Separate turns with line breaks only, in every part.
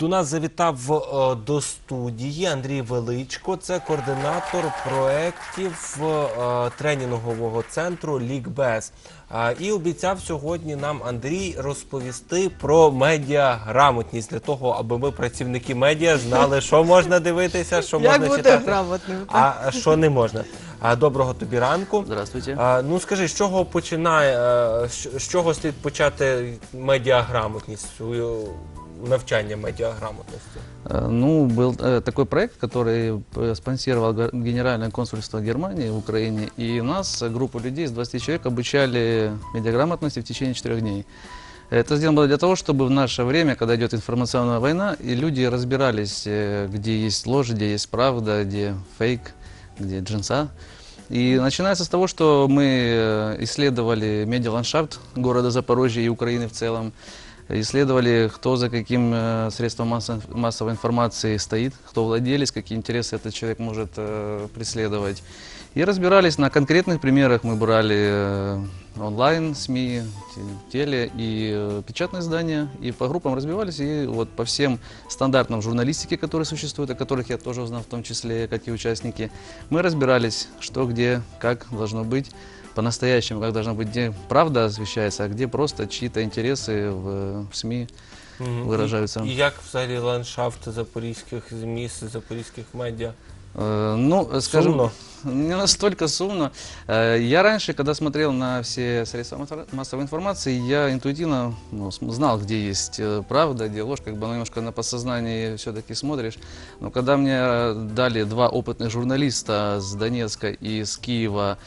До нас завітав е, до студії Андрій Величко, це координатор проєктів е, тренінгового центру Лікбез. Е, І обіцяв сьогодні нам Андрій розповісти про медіаграмотність для того, аби ми, працівники медіа, знали, що можна дивитися, що можна
бути
читати,
грамотним?
а що не можна. Доброго тобі ранку.
Здравствуйте.
Ну скажи, з чого починає, з- чого слід почати медіаграмотність, навчання медіаграмотності?
Ну, был такой проект, который спонсировал Генеральное консульство Германии в Украине, и нас, группу людей из 20 человек, обучали медиаграмотности в течение четырех дней. Это сделано было для того, чтобы в наше время, когда идет информационная война, и люди разбирались, где есть ложь, где есть правда, где фейк, где джинса. И начинается с того, что мы исследовали медиаландшафт города Запорожья и Украины в целом, исследовали, кто за каким э, средством массовой информации стоит, кто владелец, какие интересы этот человек может э, преследовать. И разбирались на конкретных примерах. Мы брали э, онлайн, СМИ, те- теле и э, печатные издания, и по группам разбивались, и вот по всем стандартам журналистики, которые существуют, о которых я тоже узнал, в том числе, как и участники, мы разбирались, что, где, как должно быть по-настоящему, как должно быть, где правда освещается, а где просто чьи-то интересы в, в СМИ
Мгм.
выражаются.
І, і як взагалі ландшафт запорізьких міст, запорізьких медіа?
Э, Ну, э, скажем,
Сумно?
не настолько сумно. Э, Я раньше, когда смотрел на все средства массо- массовой информации, я интуитивно ну, знал, где есть правда, где ложь, как бы немножко на подсознании все-таки смотришь. Но когда мне дали два опытных журналиста с Донецка и с Киева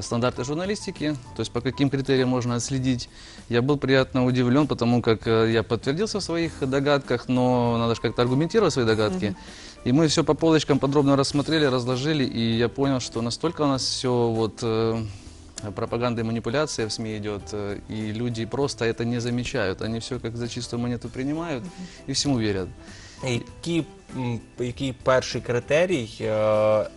стандарты журналистики, то есть по каким критериям можно отследить, я был приятно удивлен, потому как я подтвердился в своих догадках, но надо же как-то аргументировать свои догадки. И мы все по полочкам подробно рассмотрели, разложили, и я понял, что настолько у нас все вот э, пропаганда и манипуляция в СМИ идет, э, и люди просто это не замечают. Они все как за чистую монету принимают и всему верят.
Які, м, який перший критерій, е,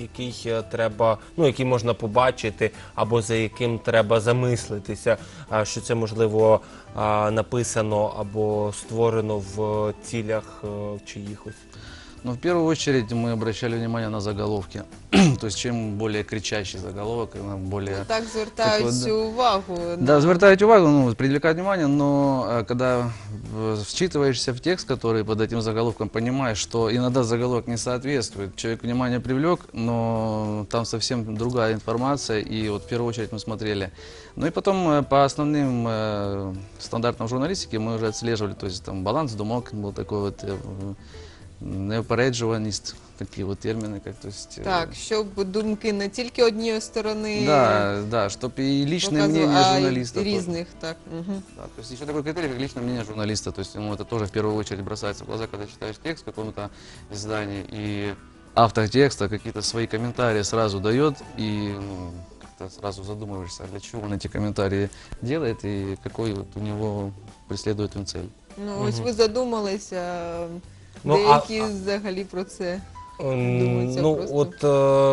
який е, треба, ну який можна побачити, або за яким треба замислитися, а, що це можливо а, написано або створено в цілях е, чиїхось?
Но в первую очередь мы обращали внимание на заголовки. То есть чем более кричащий заголовок, более...
Так звертають
Так
всю увагу.
Да, звертають увагу, ну, привлекать внимание, но э, когда вчитываешься в текст, который под этим заголовком, понимаешь, что иногда заголовок не соответствует. Человек внимание привлек, но там совсем другая информация, и вот в первую очередь мы смотрели. Ну и потом э, по основным э, стандартам журналистики мы уже отслеживали, то есть там баланс думок был такой вот, э, неопереджуваність, такі вот термины, как то есть... э,
Так, щоб думки не тільки однієї сторони
Да, да, чтобы и личное
показували,
мнение
а й
журналиста. тоже.
різних. Так. Угу.
Да, то есть еще такой критерий, как личное мнение журналиста. То есть ему это тоже в первую очередь бросается в глаза, когда читаешь текст в каком-то издании, и автор текста какие-то свои комментарии сразу дает, и ну, как-то сразу задумываешься, для чего он эти комментарии делает, и какой вот у него преследует он цель.
Ну, ось ви задумалися,
Ну,
деякі
а- а-
взагалі про це.
М,
Думається
Ну,
просто.
от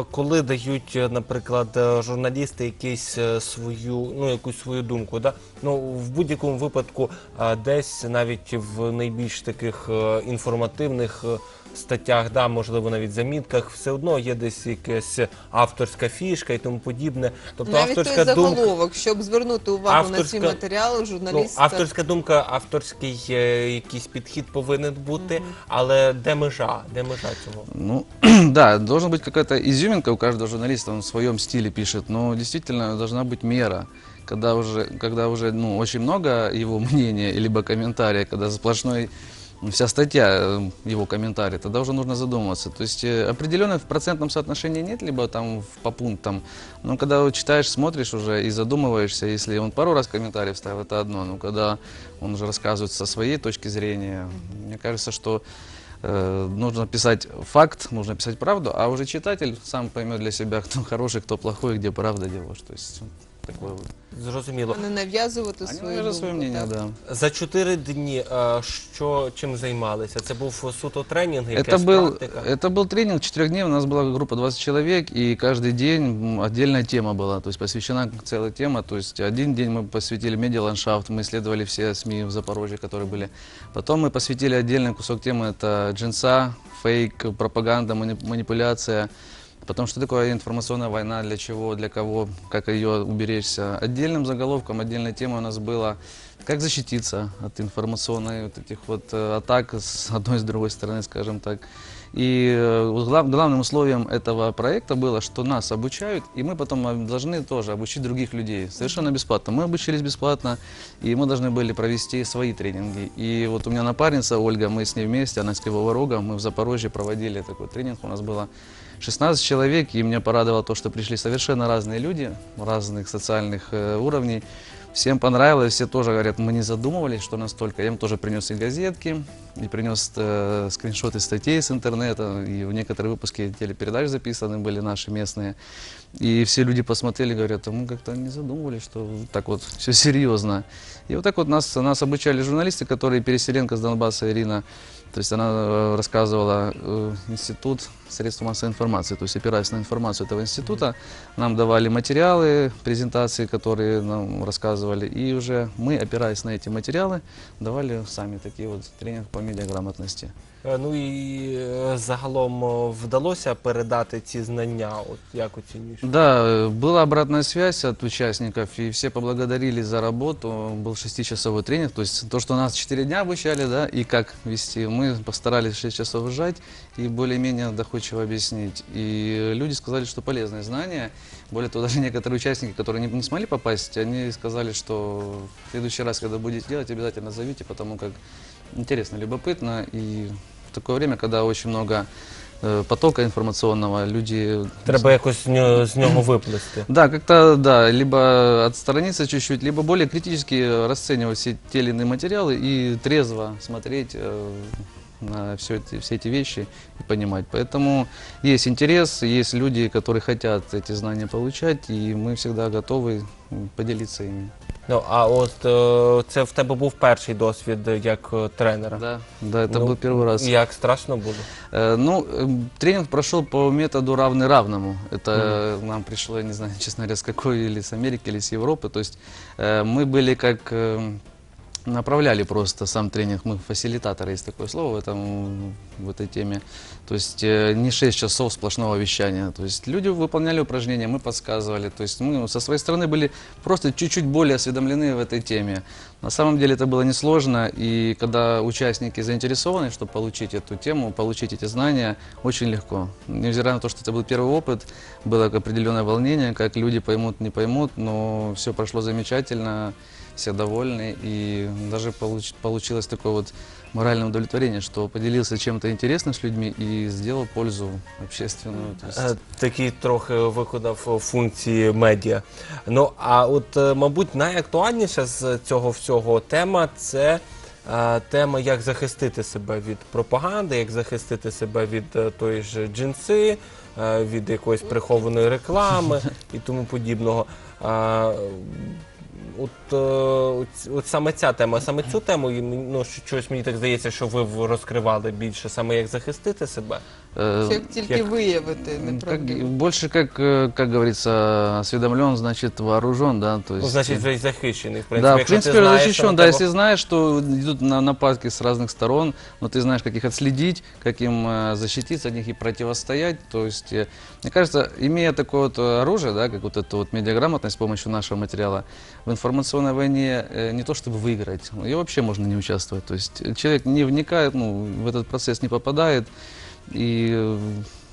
е, коли дають, е, наприклад, е, журналісти якісь е, свою, ну якусь свою думку, да? ну в будь-якому випадку е, десь навіть в найбільш таких е, інформативних е, статтях, да, можливо, навіть замітках, все одно є десь якась авторська фішка і тому подібне. Тобто
Навіть той
думка.
заголовок, щоб звернути увагу на ці
Авторська-
матеріали,
Ну,
журналіст.
авторська думка, авторський е, якийсь підхід повинен бути, але де межа? Де межа цього?
Ну, да, должна быть какая-то изюминка у каждого журналиста, он в своем стиле пишет, но действительно должна быть мера. Когда уже, когда уже ну, очень много его мнения, либо комментария, когда сплошной ну, вся статья э, его комментарий, тогда уже нужно задумываться. То есть э, определенной в процентном соотношении нет, либо там по пунктам. Но когда читаешь, смотришь уже и задумываешься, если он пару раз комментарий вставил, это одно. Но когда он уже рассказывает со своей точки зрения, мне кажется, что Э, нужно писать факт, нужно писать правду, а уже читатель сам поймет для себя, кто хороший, кто плохой, где правда, где ложь. То есть такой вот.
Зрозуміло.
А не нав'язувати
Они
свою
навязывают свое
думку.
мнение,
так?
да.
За чотири дні е, що чим займалися? Це був суто тренінг, якась
Это был,
практика?
это был тренинг четырех дней. У нас была группа 20 человек, и каждый день м, отдельная тема была, то есть посвящена целая тема. То есть один день мы посвятили медиаландшафт, мы исследовали все СМИ в Запорожье, которые были. Потом мы посвятили отдельный кусок темы, это джинса, фейк, пропаганда, мани- манипуляция. Потом, что такое информационная война, для чего, для кого, как ее уберечься. Отдельным заголовком, отдельной темой у нас было, как защититься от информационной вот этих вот э, атак с одной и с другой стороны, скажем так. И э, глав- главным условием этого проекта было, что нас обучают, и мы потом э, должны тоже обучить других людей совершенно бесплатно. Мы обучились бесплатно, и мы должны были провести свои тренинги. И вот у меня напарница Ольга, мы с ней вместе, она из Кривого Рога, мы в Запорожье проводили такой тренинг, у нас было 16 человек, и меня порадовало то, что пришли совершенно разные люди, разных социальных э, уровней. Всем понравилось, все тоже говорят, мы не задумывались, что настолько. Я им тоже принес и газетки, и принес э, скриншоты статей с интернета, и в некоторые выпуски телепередач записаны были наши местные. И все люди посмотрели, говорят, а мы как-то не задумывались, что так вот все серьезно. И вот так вот нас, нас обучали журналисты, которые переселенка с Донбасса Ирина, то есть она э, рассказывала э, институт средств массовой информации, то есть опираясь на информацию этого института, нам давали материалы, презентации, которые нам рассказывали, и уже мы, опираясь на эти материалы, давали сами такие вот тренинг по медиаграмотности.
Е, Ну і е, загалом е, вдалося передати ці знання, от як оцінюєш?
Да, э, была обратная связь от участников, и все поблагодарили за работу. Был шестичасовой тренинг, то есть то, что нас 4 дня обучали, да, и как вести, мы постарались 6 часов сжать и более-менее доходчиво объяснить. И люди сказали, что полезные знания. Более того, даже некоторые участники, которые не, не смогли попасть, они сказали, что в следующий раз, когда будете делать, обязательно зовите, потому как интересно, любопытно. И в такое время, когда очень много э, потока информационного, люди
Треба якось з нього, з нього виплисти.
да, как-то, да, либо отстраниться чуть-чуть, либо более критически расценивать все те или иные материалы и трезво смотреть э, на все эти, все эти вещи и понимать. Поэтому есть интерес, есть люди, которые хотят эти знания получать, и мы всегда готовы поделиться ими.
Ну а от е, це в тебе був перший досвід як е, тренера.
Да, да, это
Ну,
был первый раз.
Як страшно було?
Э, Ну, э, тренинг прошел по методу равный равному. Это э, нам пришло, я не знаю, честно говоря, с какой, или с Америки, или с Европы. То есть э, мы были как э, направляли просто сам тренинг, мы фасилитаторы, есть такое слово в, этом, в этой теме. То есть э, не 6 часов сплошного вещания. То есть люди выполняли упражнения, мы подсказывали. То есть мы со своей стороны были просто чуть-чуть более осведомлены в этой теме. На самом деле это было несложно, и когда участники заинтересованы, чтобы получить эту тему, получить эти знания, очень легко. Невзирая на то, что это был первый опыт, было определенное волнение, как люди поймут, не поймут, но все прошло замечательно, все довольны, и даже получ- получилось такое вот моральное удовлетворение, что поделился чем-то интересным с людьми и сделал пользу общественную. То есть-
Е, Такий трохи виконав функції медіа. Ну а от, е, мабуть, найактуальніша з цього всього тема це е, тема, як захистити себе від пропаганди, як захистити себе від е, тої ж джинси, е, від якоїсь прихованої реклами і тому подібного. Е, От, е, от, от саме ця тема, саме цю тему, і, ну, що- щось мені так здається, що ви в- розкривали більше, саме як захистити себе.
Э,
Як тільки
як-
виявити
Как,
неправдиву.
больше как, э, как говорится, осведомлен, значит вооружен, да, то есть.
Ну, значить, вже й захищений. В принципі,
да, в
якщо ти
принципе,
знаєш, що
защищен,
на
да,
тебе-
если знаешь, что идут на нападки с разных сторон, но ты знаешь, как их отследить, как им э, защититься от них и противостоять, то есть, э, мне кажется, имея такое вот э, оружие, да, как вот эту вот медиаграмотность с помощью нашего материала, в информационной войне э, не то чтобы выиграть, ее вообще можно не участвовать, то есть э, человек не вникает, ну, в этот процесс не попадает, и э,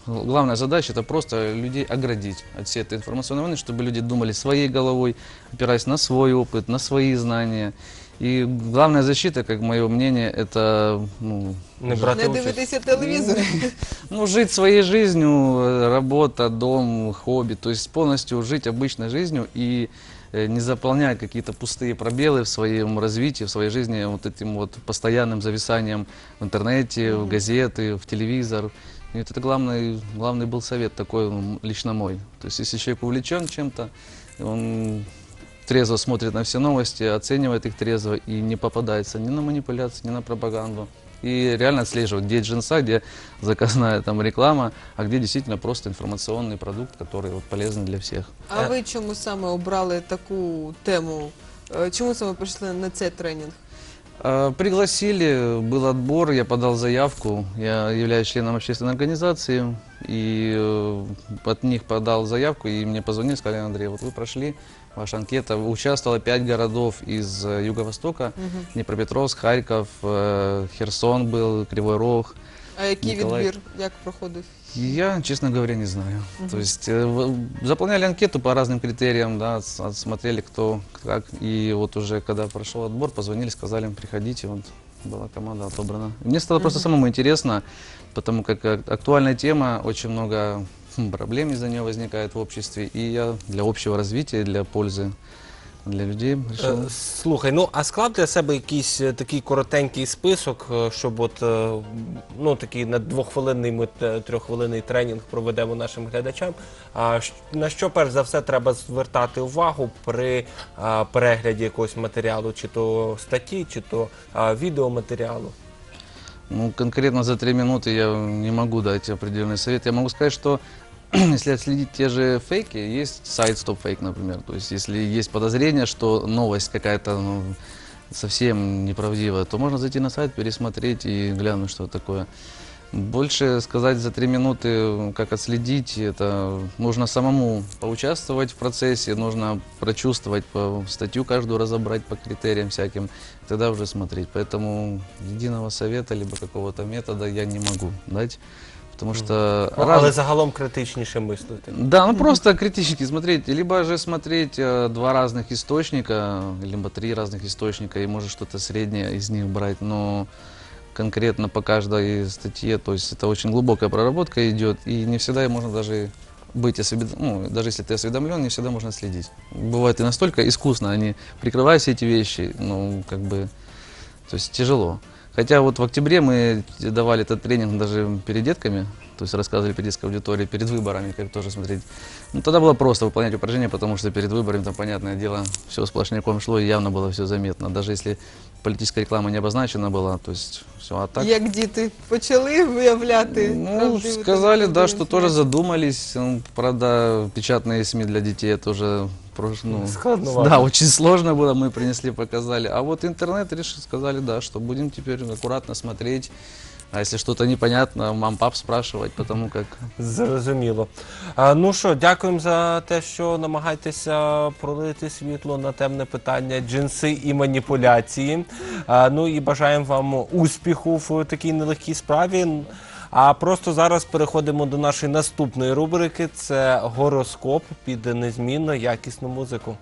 главная задача это просто людей оградить от всей этой информационной войны, чтобы люди думали своей головой, опираясь на свой опыт, на свои знания. И главная защита, как мое мнение, это ну,
не брати
Не дивитися телевізор.
ну, жить своей жизнью, э, работа, дом, хобби, то есть полностью жить обычной жизнью и не заполнять какие-то пустые пробелы в своем развитии, в своей жизни вот этим вот постоянным зависанием в интернете, в газеты, в телевизор. И вот это главный, главный был совет такой лично мой. То есть если человек увлечен чем-то, он трезво смотрит на все новости, оценивает их трезво и не попадается ни на манипуляции, ни на пропаганду. И реально отслеживает, где джинса, где заказная там реклама, а где действительно просто информационный продукт, который вот, полезный для всех.
А ви чому саме обрали таку тему? Е, Чому саме прийшли на цей тренінг?
А, Пригласили, был отбор, я подал заявку. Я являюсь членом общественной организации, и э, от них подал заявку, и мне позвонили, сказали, Андрей, вот вы прошли, ваша анкета, участвовало пять городов из э, Юго-Востока, Днепропетровск, Харьков, э, Херсон был, Кривой Рог.
А який
Ніколай.
відбір, як проходив?
Я, честно говоря, не знаю. То есть э, в- заполняли анкету по разным критериям, да, с- смотрели кто как. И вот уже когда прошел отбор, позвонили, сказали, приходите, вот была команда отобрана. Мне стало просто самому интересно, потому как э, актуальная тема, очень много хм, проблем из-за нее возникает в обществе. И я для общего развития, для пользы для людей решил.
Е, Слухай, ну а склав для себе якийсь е, такий коротенький список, е, щоб от е, ну такий на двохвилинний ми те- трьоххвилинний тренінг проведемо нашим глядачам. А щ- на що перш за все треба звертати увагу при а, перегляді якогось матеріалу, чи то статті, чи то а, відеоматеріалу?
Ну, конкретно за три минуты я не могу дать определенный совет. Я могу сказать, что если отследить те же фейки, есть сайт StopFake, например. То есть, если есть подозрение, что новость какая-то ну, совсем неправдивая, то можно зайти на сайт, пересмотреть и глянуть, что такое. Больше сказать за три минуты, как отследить, это нужно самому поучаствовать в процессе, нужно прочувствовать, по статью каждую разобрать по критериям всяким, тогда уже смотреть. Поэтому единого совета либо какого-то метода я не могу дать, потому что
Ну,
раз-
але загалом критичніше мислити.
да, ну просто критически смотреть, либо же смотреть э, два разных источника, либо три разных источника, и может что-то среднее из них брать, но конкретно по каждой статье, то есть это очень глубокая проработка идет, и не всегда можно даже быть осведомлен, ну, даже если ты осведомлен, не всегда можно следить. Бывает и настолько искусно, они прикрывают все эти вещи, ну, как бы, то есть тяжело. Хотя вот в октябре мы давали этот тренинг даже перед детками, то есть рассказывали перед детской аудиторией, перед выборами, как тоже смотреть. Ну, тогда было просто выполнять упражнения, потому что перед выборами, там, понятное дело, все сплошняком шло, и явно было все заметно. Даже если политическая реклама не обозначена была, то есть все, а так...
Як діти почали виявляти?
Ну,
правдиву та
сказали, да,
неправдиву
что тоже
інформацію?
задумались. Ну, Правда, печатные СМИ для детей это ну,
Складновато.
да, очень сложно было, мы принесли, показали. А вот интернет решили, сказали, да, что будем теперь аккуратно смотреть. А если что-то непонятно, мам, пап спрашивать, потому как
Зрозуміло. А, ну що, дякуємо за те, що намагаєтеся пролити світло на темне питання джинси і маніпуляції. А, ну і бажаємо вам успіху в такій нелегкій справі. А просто зараз переходимо до нашої наступної рубрики. Це гороскоп під незмінно якісну музику.